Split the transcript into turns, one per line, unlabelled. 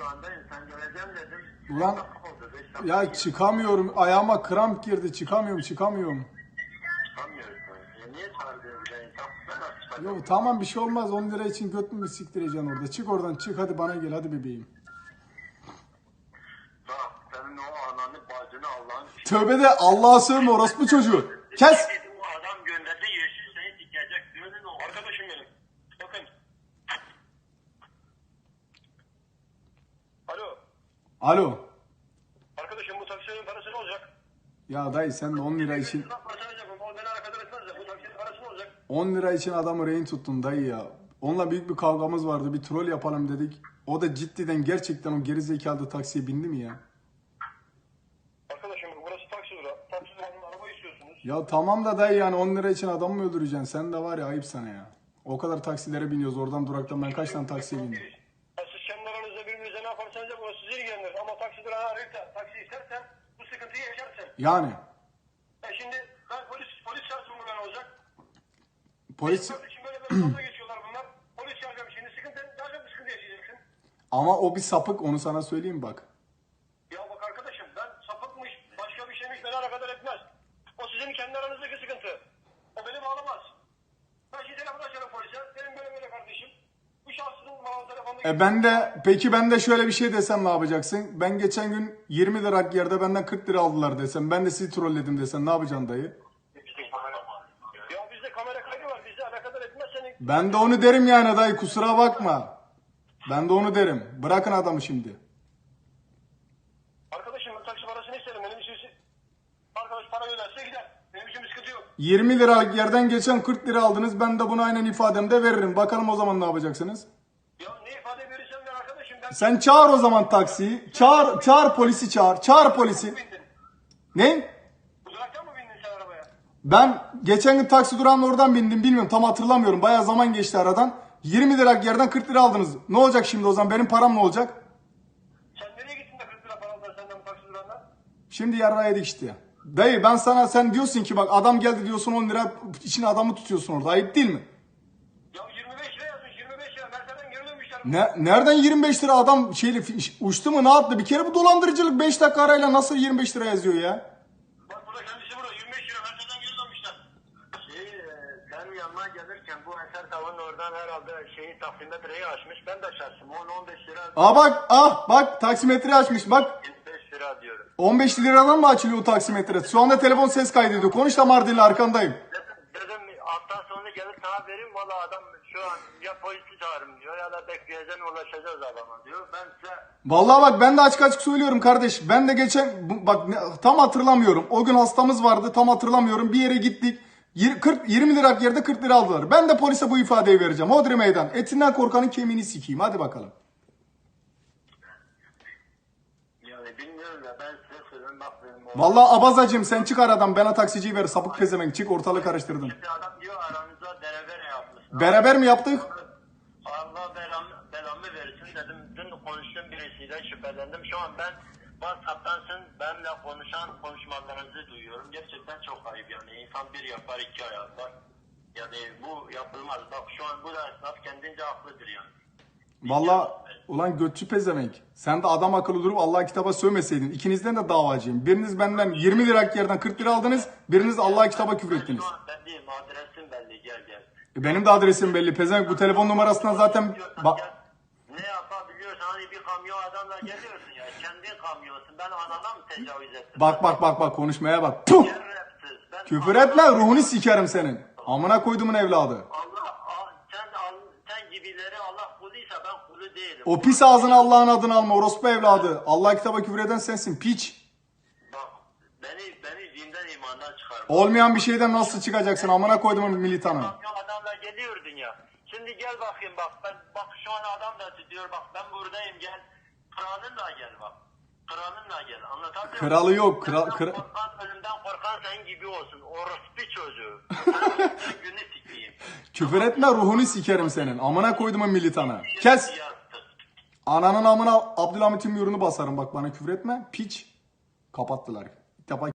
durağındayım. Sen geleceğim dedim.
Ulan,
oldu,
Ya çıkamıyorum. Ayağıma kramp girdi. Çıkamıyorum çıkamıyorum. Yok tamam bir şey olmaz. 10 lira için göt mü siktireceksin orada? Çık oradan çık hadi bana gel hadi bebeğim.
Bak senin o ananı bacını Allah'ın
Tövbe de Allah'a sığınma orospu çocuğu. Kes.
Bu adam gönderdi yeşil seni dikecek. Gördün o arkadaşım benim. Bakın. Alo.
Alo.
Arkadaşım bu taksinin parası ne olacak?
Ya dayı sen de 10 lira için
bu taksinin parası ne olacak?
10 lira için adamı rehin tuttun dayı ya. Onunla büyük bir kavgamız vardı. Bir troll yapalım dedik. O da ciddiden gerçekten o geri zekalı taksiye bindi mi ya?
Arkadaşım burası taksi durağı. Taksi durağının araba istiyorsunuz.
Ya tamam da dayı yani 10 lira için adam mı öldüreceksin? Sen de var ya ayıp sana ya. O kadar taksilere biniyoruz. Oradan duraktan ben kaç tane taksiye bindim.
Ya siz kendi aranızda birbirinize ne yaparsanız yapın. O sizi ilgilendirir. Ama taksi durağına arayıp taksi istersen bu sıkıntıyı yaşarsın.
Yani
E şimdi ben polis polis çağırsın bu ne olacak?
polis
Kardeşim böyle böyle yolda geçiyorlar bunlar. Polis çağıracağım şimdi sıkıntı daha çok bir sıkıntı yaşayacaksın.
ama o bir sapık onu sana söyleyeyim bak.
Ya bak arkadaşım ben sapıkmış başka bir şeymiş beni alakadar etmez. O sizin kendi aranızdaki sıkıntı. O beni bağlamaz. Ben şimdi telefon açarım polise. Benim böyle böyle kardeşim. Bu şahsın bana telefonda...
E ben de peki ben de şöyle bir şey desem ne yapacaksın? Ben geçen gün 20 lira yerde benden 40 lira aldılar desem. Ben de sizi trolledim desem ne yapacaksın dayı?
Ya bizde kamera kaydı var. Bizde alakadar etmez seni.
Ben de onu derim yani dayı kusura bakma. Ben de onu derim. Bırakın adamı şimdi.
Arkadaşım ben taksi parasını isterim. Benim için arkadaş para öderse gider. Benim için bir sıkıntı yok.
20 lira yerden geçen 40 lira aldınız. Ben de bunu aynen ifademde veririm. Bakalım o zaman ne yapacaksınız?
Ya ne ifade verirsen ver arkadaşım. Ben
Sen çağır o zaman taksiyi. Çağır, çağır polisi çağır. Çağır polisi. Ne?
Bu duraktan mı bindin sen arabaya?
Ben geçen gün taksi durağına oradan bindim bilmiyorum tam hatırlamıyorum. Bayağı zaman geçti aradan. 20 lira yerden 40 lira aldınız. Ne olacak şimdi o zaman benim param ne olacak?
Sen nereye gittin de 40 lira para aldılar senden bu taksi durağından?
Şimdi yarrağı yedik işte. Dayı ben sana sen diyorsun ki bak adam geldi diyorsun 10 lira içine adamı tutuyorsun orada ayıp değil mi?
Ya 25 lira yazmış 25 lira. Mert'ten geri dönmüşler.
Ne, nereden 25 lira adam şeyle uçtu mu ne yaptı? Bir kere bu dolandırıcılık 5 dakika arayla nasıl 25 lira yazıyor ya?
Bak burada kendisi burada 25 lira Mert'ten geri dönmüşler. Şey e, benim yanıma gelirken bu Eser Tavan'ın oradan herhalde şeyi taksimetreyi açmış. Ben de şaştım. 10-15 lira.
Aa bak ah bak taksimetre açmış bak
25 lira diyorum.
15 liradan mı açılıyor o taksimetre? Şu anda telefon ses kaydediyor. Konuş da Mardin'le arkandayım.
Sonu gelir sana vereyim valla adam şu an ya polisi çağırın diyor ya da bekleyeceğim ulaşacağız adama diyor. Ben size
Vallahi bak ben de açık açık söylüyorum kardeş. Ben de geçen bak tam hatırlamıyorum. O gün hastamız vardı tam hatırlamıyorum. Bir yere gittik. Yir- 40, 20 lira yerde 40 lira aldılar. Ben de polise bu ifadeyi vereceğim. Hodri meydan. Etinden korkanın kemiğini sikeyim. Hadi bakalım.
yani bilmiyorum ya ben size söyleyeyim bak benim o-
Vallahi abazacım sen çık aradan. Bana taksiciyi ver. Sapık pezevenk çık ortalığı karıştırdın.
Şimdi adam diyor aranızda derebere yapmışsın.
Beraber mi yaptık?
Allah belamı, belamı versin dedim. Dün konuştuğum birisiyle şüphelendim. Şu an ben WhatsApp'tansın benimle konuşan konuşmalarınızı duyuyorum. Gerçekten çok ayıp yani. İnsan bir yapar iki yapar. Yani bu yapılmaz. Bak şu an bu da esnaf kendince haklıdır yani.
Vallahi ulan götçü pezevenk. Sen de adam akıllı durup Allah kitaba sövmeseydin. İkinizden de davacıyım. Biriniz benden 20 lira yerden 40 lira aldınız. Biriniz Allah kitaba küfrettiniz.
An belliyim adresim belli gel gel.
E, Benim de adresim belli. Pezevenk bu telefon numarasından zaten... Ba-
ne yapabiliyorsan hani bir kamyon adamla geliyorsun ya. Kendin kamyonsun. Ben anana mı tecavüz ettim?
Bak bak bak bak konuşmaya bak. Puh!
Ben
Küfür etme ruhunu sikerim senin. Amına koydumun evladı.
Allah a- sen al- sen gibileri Allah kuluysa ben kulu değilim.
O pis ağzına Allah'ın adını alma orospu evladı. Allah kitaba küfür eden sensin piç.
Bak beni beni dinden imandan çıkarma.
Olmayan bir şeyden nasıl çıkacaksın amına koydumun militanı.
Kamyon adamla geliyordun ya. Şimdi gel bakayım bak ben bak şu an adam da diyor bak ben buradayım gel. Kralınla gel bak. Kralınla gel. Anlatabiliyor muyum?
Kralı yok, kral-
Senden
kra-
korkan ölümden korkan sen gibi olsun. Orospu çocuğu. Ben günü sikeyim.
Küfür etme ruhunu sikerim senin. Amına koydumun militanı. Kes. Ananın amına Abdülhamit'in yurunu basarım bak bana küfür etme. Piç. Kapattılar. İlk